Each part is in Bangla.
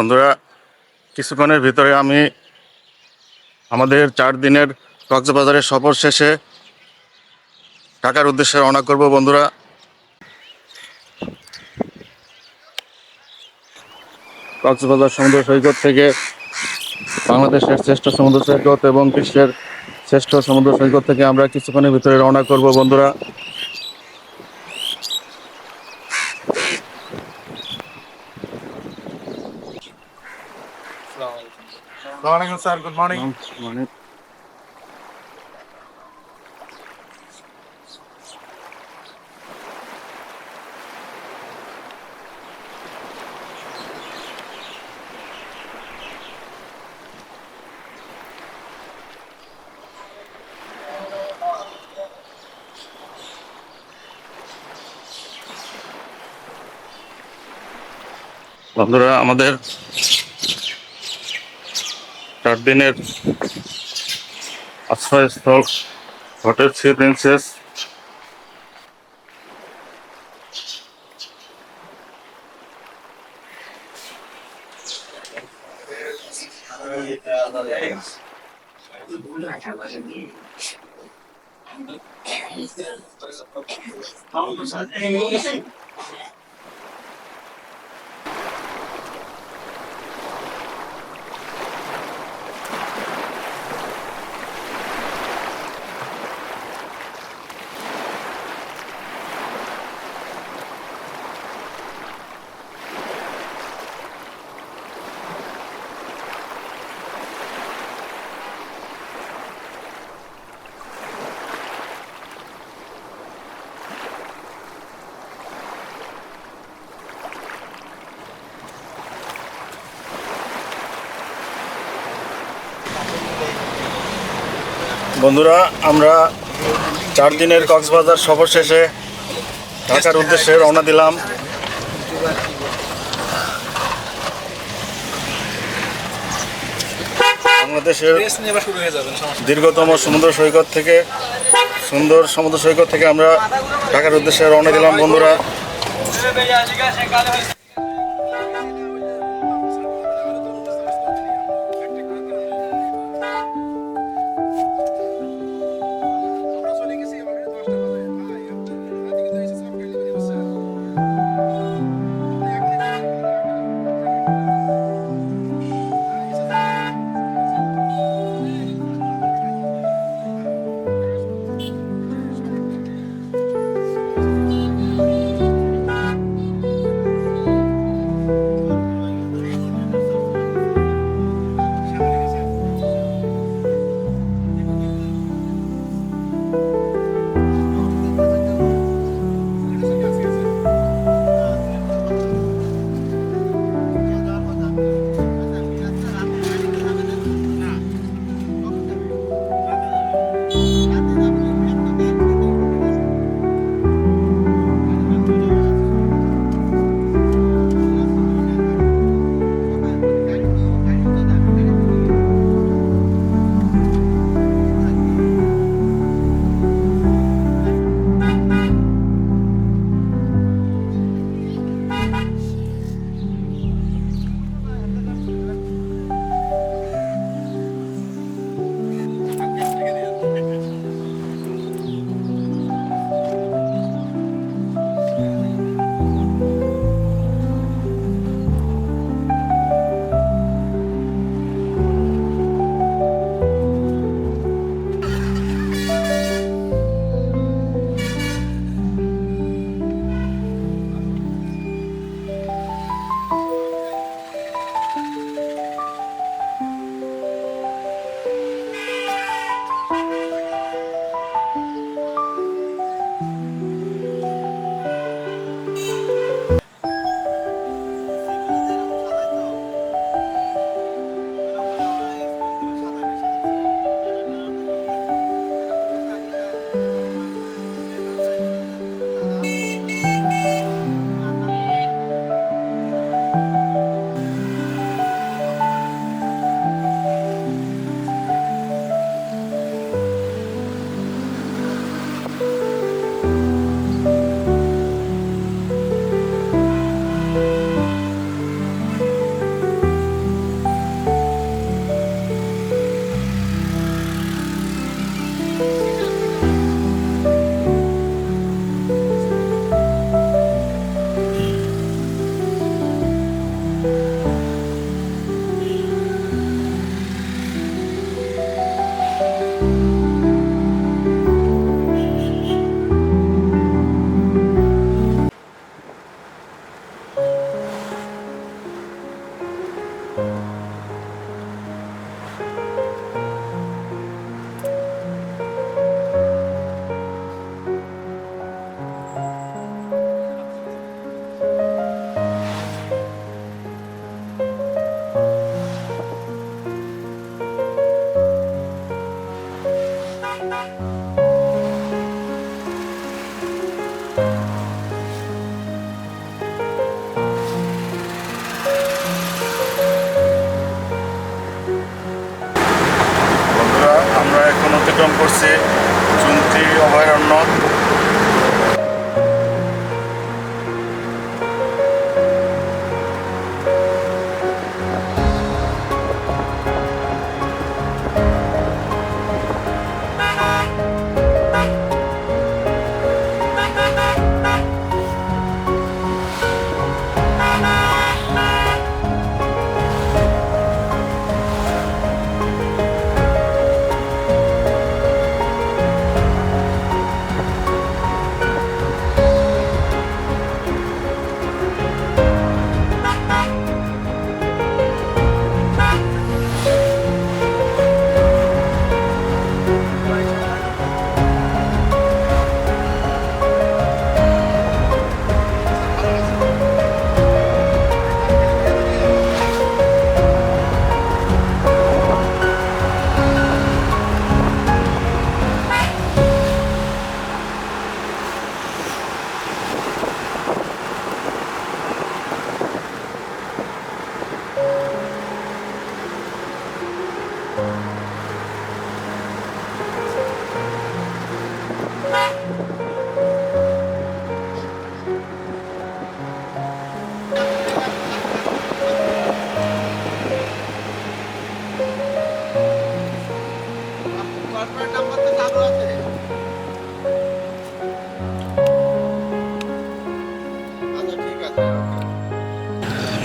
বন্ধুরা, কিছুক্ষণের ভিতরে আমি আমাদের চার দিনের কক্সবাজারের সফর শেষে ঢাকার উদ্দেশ্যে রওনা করব বন্ধুরা। কক্সবাজার সমুদ্র সৈকত থেকে বাংলাদেশের শ্রেষ্ঠ সমুদ্র সৈকত এবং বিশ্বের শ্রেষ্ঠ সমুদ্র সৈকত থেকে আমরা কিছুক্ষণের ভিতরে রওনা করব বন্ধুরা। Morning, sir. Good morning. মানে বন্ধুরা আমাদের চার দিনের আশ্রয়স্থল হোটেল সি প্রিন্সেস বন্ধুরা আমরা চার দিনের কক্সবাজার সফর শেষে ঢাকার উদ্দেশ্যে রওনা দিলাম। বাংলাদেশের দীর্ঘতম সমুদ্র সৈকত থেকে সুন্দর সমুদ্র সৈকত থেকে আমরা ঢাকার উদ্দেশ্যে রওনা দিলাম বন্ধুরা।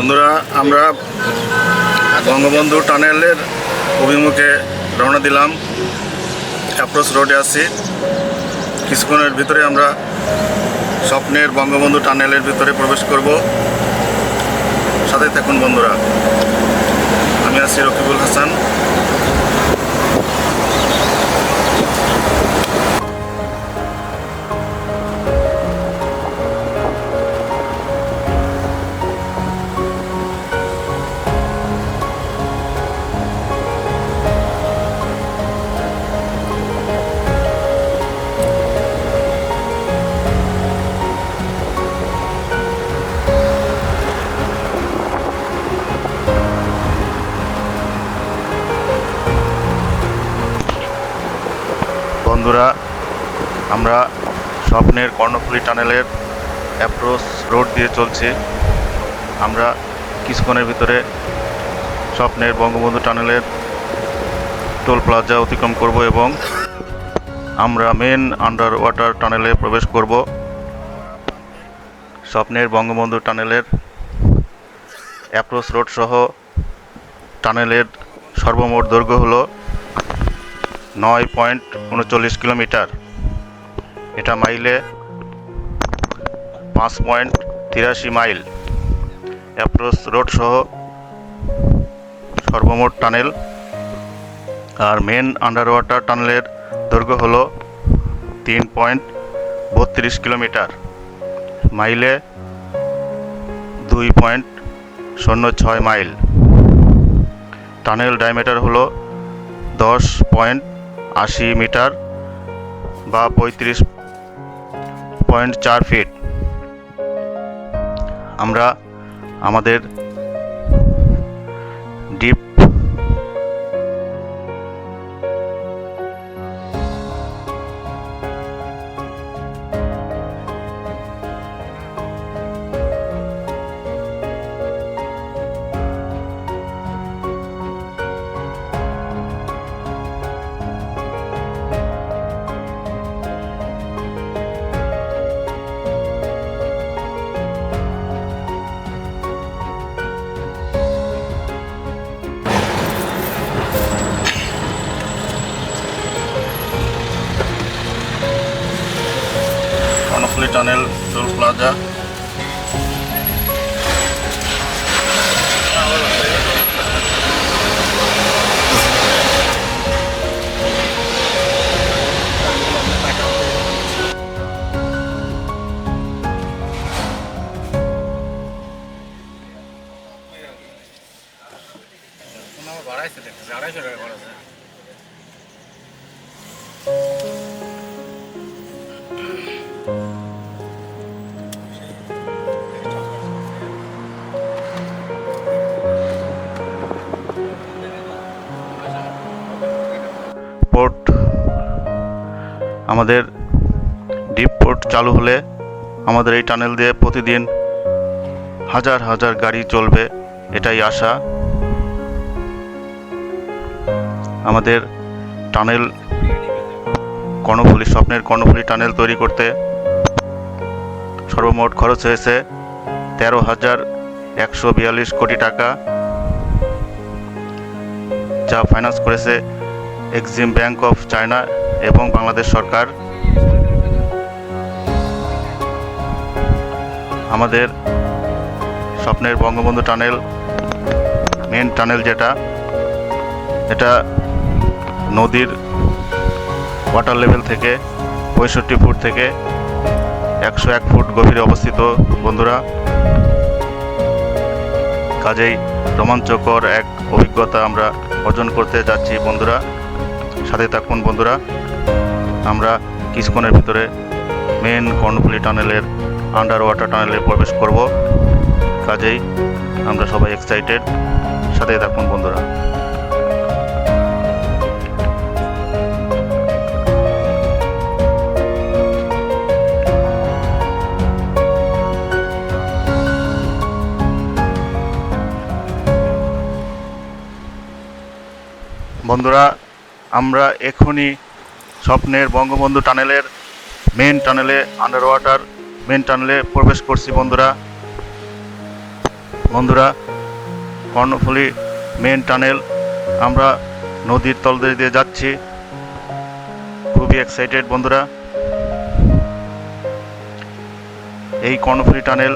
বন্ধুরা, আমরা বঙ্গবন্ধু টানেলের অভিমুখে রওনা দিলাম। অ্যাপ্রোচ রোডে আছি। কিছুক্ষণের ভিতরে আমরা স্বপ্নের বঙ্গবন্ধু টানেলের ভিতরে প্রবেশ করব। সাথে থাকুন বন্ধুরা। আমি আছি রকিবুল হাসান। বন্ধুরা, আমরা স্বপ্নের কর্ণফুলী টানেলের অ্যাপ্রোচ রোড দিয়ে চলছি। আমরা কিছুক্ষণের ভিতরে স্বপ্নের বঙ্গবন্ধু টানেলের টোল প্লাজা অতিক্রম করব এবং আমরা মেন আন্ডার ওয়াটার টানেলে প্রবেশ করব। স্বপ্নের বঙ্গবন্ধু টানেলের অ্যাপ্রোচ রোড সহ টানেলের সর্বমোট দৈর্ঘ্য হলো নয় পয়েন্ট উনচল্লিশ কিলোমিটার। এটা মাইলে পাঁচ পয়েন্ট তিরাশি মাইল। অ্যাপ্রোচ রোড সহ সর্বমোট টানেল। আর মেন আন্ডার ওয়াটার টানেলের দৈর্ঘ্য হল তিন পয়েন্ট বত্রিশ কিলোমিটার। মাইলে দুই পয়েন্ট শূন্য ছয় মাইল। টানেল ডায়ামিটার হলো দশ পয়েন্ট আশি মিটার বা পঁয়ত্রিশ পয়েন্ট চার ফিট। আমরা আমাদের ডিপ টানেল টোল প্লাজা বাড়াইছে দেখতেছে আড়াইশো টাকা পোর্ট আমাদের ডিপ পোর্ট চালু হলে আমাদের এই টানেল দিয়ে প্রতিদিন হাজার হাজার গাড়ি চলবে, এটাই আশা। আমাদের টানেল, কর্ণফুলী, স্বপ্নের কর্ণফুলী টানেল তৈরি করতে সর্বমোট খরচ হয়েছে তেরো হাজার একশো বিয়াল্লিশ কোটি টাকা, যা ফাইন্যান্স করেছে এক্সিম ব্যাংক অফ চায়না এবং বাংলাদেশ সরকার আমাদের স্বপ্নের বঙ্গবন্ধু টানেল, মেন টানেল যেটা, এটা নদীর ওয়াটার লেভেল থেকে পঁয়ষট্টি ফুট থেকে একশো এক ফুট গভীরে অবস্থিত। বন্ধুরা, কাজেই রোমাঞ্চকর এক অভিজ্ঞতা আমরা অর্জন করতে যাচ্ছি। বন্ধুরা সাথে থাকুন বন্ধুরা। আমরা কিছুক্ষণের ভিতরে মেন কর্ণফুলি টানেলের আন্ডার ওয়াটার টানেলে প্রবেশ করব। কাজেই আমরা সবাই এক্সাইটেড সাথে থাকুন বন্ধুরা। বন্ধুরা আমরা এখনই স্বপ্নের বঙ্গবন্ধু টানেলের মেন টানেলে আন্ডার ওয়াটার মেন টানেলে প্রবেশ করছি বন্ধুরা। বন্ধুরা, কর্ণফুলী মেন টানেল আমরা নদীর তলদেশ দিয়ে যাচ্ছি। খুবই এক্সাইটেড বন্ধুরা। এই কর্ণফুলী টানেল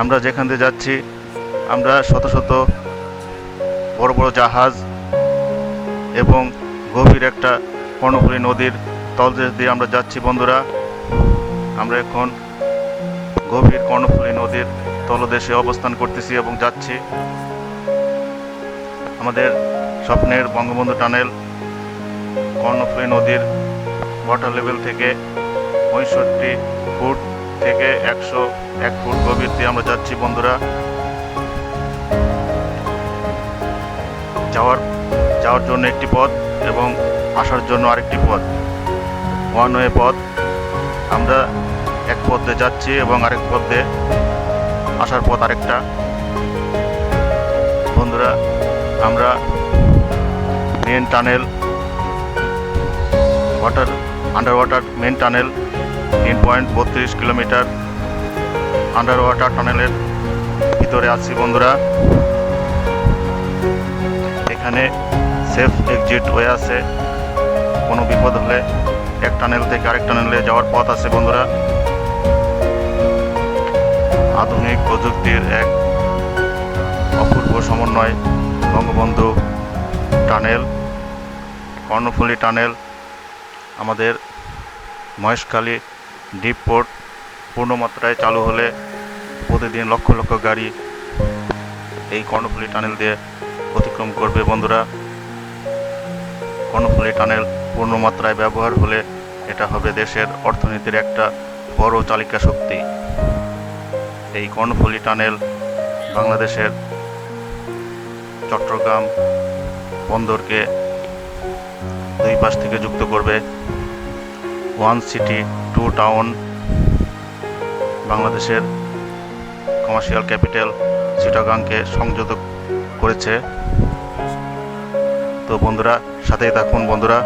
আমরা যেখান দিয়ে যাচ্ছি, আমরা শত শত বড় বড় জাহাজ এবং গভীর একটা কর্ণফুলী নদীর তলদেশ দিয়ে আমরা যাচ্ছি, বন্ধুরা। আমরা এখন গভীর কর্ণফুলী নদীর তলদেশে অবস্থান করতেছি এবং যাচ্ছি। আমাদের স্বপ্নের বঙ্গবন্ধু টানেল কর্ণফুলী নদীর ওয়াটার লেভেল থেকে পঁয়ষট্টি ফুট থেকে একশো এক ফুট গভীর দিয়ে আমরা যাচ্ছি, বন্ধুরা। যাওয়ার যাওয়ার জন্য একটি পথ এবং আসার জন্য আরেকটি পথ। ওয়ান ওয়ে পথ। আমরা এক পথ যাচ্ছি এবং আরেক পথে আসার পথ আরেকটা। বন্ধুরা, আমরা main tunnel water underwater main tunnel তিন পয়েন্ট বত্রিশ কিলোমিটার আন্ডার ওয়াটার টানেলের ভিতরে আছি বন্ধুরা। এখানে সেফ এক্সিট হয়ে আছে। কোনো বিপদ হলে এক টানেল থেকে আরেক টানেলে যাওয়ার পথ আছে বন্ধুরা। আধুনিক প্রযুক্তির এক অপূর্ব সমন্বয় বঙ্গবন্ধু টানেল, কর্ণফুলী টানেল, আমাদের মহেশখালী ডিপ পোর্ট পূর্ণমাত্রায় চালু হলে প্রতিদিন লক্ষ লক্ষ গাড়ি এই কর্ণফুলী টানেল দিয়ে অতিক্রম করবে বন্ধুরা। কর্ণফুলী টানেল পূর্ণমাত্রায় ব্যবহার হলে এটা হবে দেশের অর্থনীতির একটা বড় চালিকা শক্তি। এই কর্ণফুলী টানেল বাংলাদেশের চট্টগ্রাম বন্দরকে দুই পাশ থেকে যুক্ত করবে। ওয়ান সিটি, টু টাউন, বাংলাদেশের কমার্শিয়াল ক্যাপিটাল চিটাগাংকে সংযুক্ত করেছে। তো বন্ধুরা সাথেই থাকুন বন্ধুরা।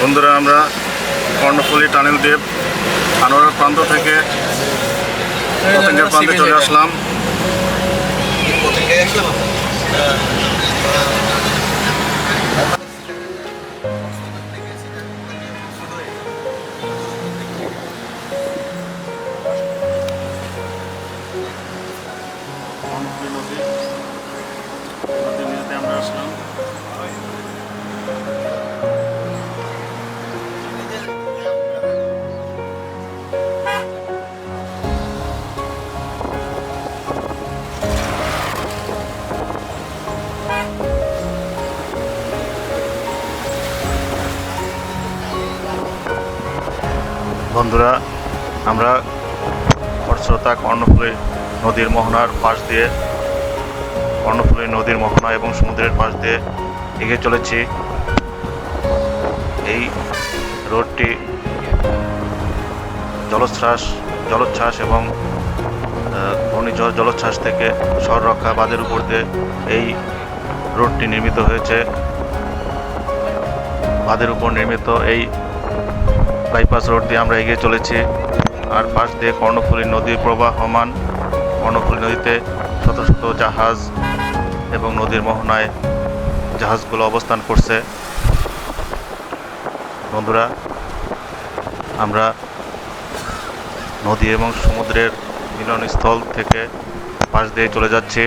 বন্ধুরা আমরা কর্ণফুলি টানেল দিয়ে আনোয়ার প্রান্ত থেকে পতেঙ্গের প্রান্তে চলে আসলাম। বন্ধুরা, আমরা খরস্রোতা কর্ণফুলী নদীর মোহনার পাশ দিয়ে কর্ণফুলী নদীর মোহনা এবং সমুদ্রের পাশ দিয়ে এগিয়ে চলেছি। এই রোডটি জলোচ্ছ্বাস জলোচ্ছ্বাস এবং ঘূর্ণিঝড় জলোচ্ছ্বাস থেকে শহর রক্ষা বাঁধের উপর দিয়ে এই রোডটি নির্মিত হয়েছে। বাঁধের উপর নির্মিত এই বাইপাস রোড দিয়ে আমরা এগিয়ে চলেছি। আর পাশ দিয়ে কর্ণফুলী নদী প্রবাহমান কর্ণফুলী নদীতে শত শত জাহাজ এবং নদীর মোহনায় জাহাজগুলো অবস্থান করছে। বন্ধুরা, আমরা নদী এবং সমুদ্রের মিলনস্থল থেকে পাশ দিয়ে চলে যাচ্ছি।